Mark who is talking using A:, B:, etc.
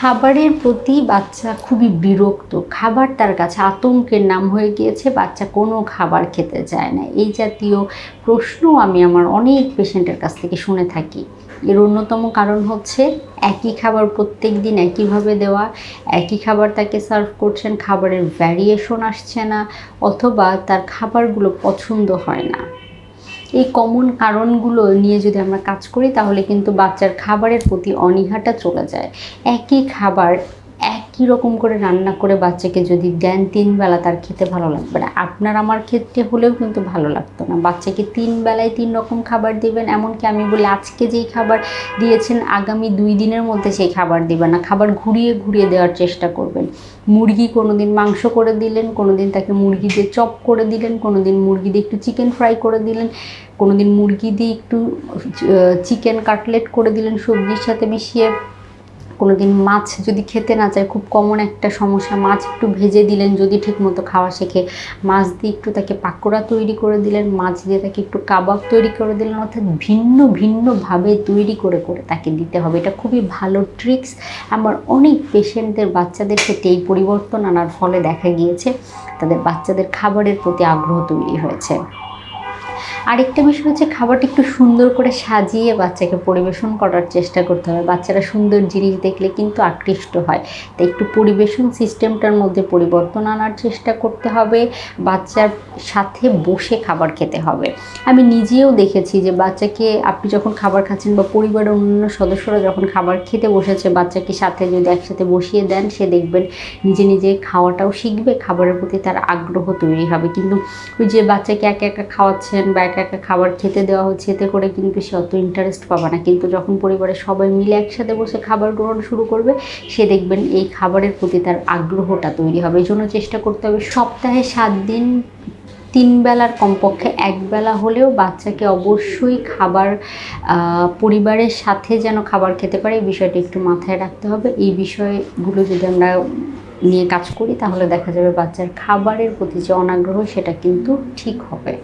A: খাবারের প্রতি বাচ্চা খুবই বিরক্ত। খাবার তার কাছে আতঙ্কের নাম হয়ে গিয়েছে, বাচ্চা কোনো খাবার খেতে চায় না। এই জাতীয় প্রশ্ন আমি আমার অনেক পেশেন্টের কাছ থেকে শুনে থাকি। এর অন্যতম কারণ হচ্ছে একই খাবার প্রত্যেক দিন একইভাবে দেওয়া, একই খাবার তাকে সার্ভ করছেন, খাবারের ভ্যারিয়েশন আসছে না, অথবা তার খাবারগুলো পছন্দ হয় না। এই কমন কারণগুলো নিয়ে যদি আমরা কাজ করি, তাহলে কিন্তু বাচ্চার খাবারের প্রতি অনীহাটা চলে যায়। একই খাবার রকম করে রান্না করে বাচ্চাকে যদি দেন তিন বেলা, তার খেতে ভালো লাগবে না। আপনার আমার ক্ষেত্রে হলেও কিন্তু ভালো লাগতো না। বাচ্চাকে তিন বেলায় তিন রকম খাবার দিবেন, এমনকি আমি বলি আজকে যেই খাবার দিয়েছেন, আগামী দুই দিনের মধ্যে সেই খাবার দিবেন না। খাবার ঘুরিয়ে ঘুরিয়ে দেওয়ার চেষ্টা করবেন। মুরগি কোনো দিন মাংস করে দিলেন কোনো দিন তাকে মুরগি দিয়ে চপ করে দিলেন কোনো দিন মুরগি দিয়ে একটু চিকেন ফ্রাই করে দিলেন কোনো দিন মুরগি দিয়ে একটু চিকেন কাটলেট করে দিলেন, সবজির সাথে মিশিয়ে কোনো দিন মাছ যদি খেতে না চায়, খুব কমন একটা সমস্যা। মাছ একটু ভেজে দিলেন যদি ঠিকমতো খাওয়া শেখে। মাছ দিয়ে একটু তাকে পাকোড়া তৈরি করে দিলেন, মাছ দিয়ে তাকে একটু কাবাব তৈরি করে দিলেন, অর্থাৎ ভিন্ন ভিন্নভাবে তৈরি করে করে তাকে দিতে হবে। এটা খুবই ভালো ট্রিক্স আমার অনেক পেশেন্টদের বাচ্চাদের ক্ষেত্রে এই পরিবর্তন আনার ফলে দেখা গিয়েছে, তাদের বাচ্চাদের খাবারের প্রতি আগ্রহ তৈরি হয়েছে। আরেকটা বিষয় হচ্ছে খাবারটা একটু সুন্দর করে সাজিয়ে বাচ্চাকে পরিবেশন করার চেষ্টা করতে হবে বাচ্চারা সুন্দর জিনিস দেখলে কিন্তু আকৃষ্ট হয়। তাই একটু পরিবেশন সিস্টেমটার মধ্যে পরিবর্তন আনার চেষ্টা করতে হবে। বাচ্চার সাথে বসে খাবার খেতে হবে। আমি নিজেও দেখেছি যে বাচ্চাকে আপনি যখন খাবার খাচ্ছেন বা পরিবারের অন্যান্য সদস্যরা যখন খাবার খেতে বসেছে, বাচ্চাকে সাথে যদি একসাথে বসিয়ে দেন, সে দেখবেন নিজে নিজে খাওয়াটাও শিখবে। খাবারের প্রতি তার আগ্রহ তৈরি হবে। কিন্তু ওই যে বাচ্চাকে একা একা খাওয়াচ্ছেন বা একা একা খাবার খেতে দেওয়া হচ্ছে, এতে করে কিন্তু সে অত ইন্টারেস্ট পাবে না। কিন্তু যখন পরিবারের সবাই মিলে একসাথে বসে খাবার গ্রহণ শুরু করবে, সে দেখবেন এই খাবারের প্রতি তার আগ্রহটা তৈরি হবে। এই জন্য চেষ্টা করতে হবে সপ্তাহে সাত দিন, তিন বেলার কমপক্ষে এক বেলা হলেও বাচ্চাকে অবশ্যই খাবার পরিবারের সাথে যেন খাবার খেতে পারে, এই বিষয়টা একটু মাথায় রাখতে হবে। এই বিষয়গুলো যদি আমরা নিয়ে কাজ করি, তাহলে দেখা যাবে বাচ্চার খাবারের প্রতি যে অনাগ্রহ, সেটা কিন্তু ঠিক হবে।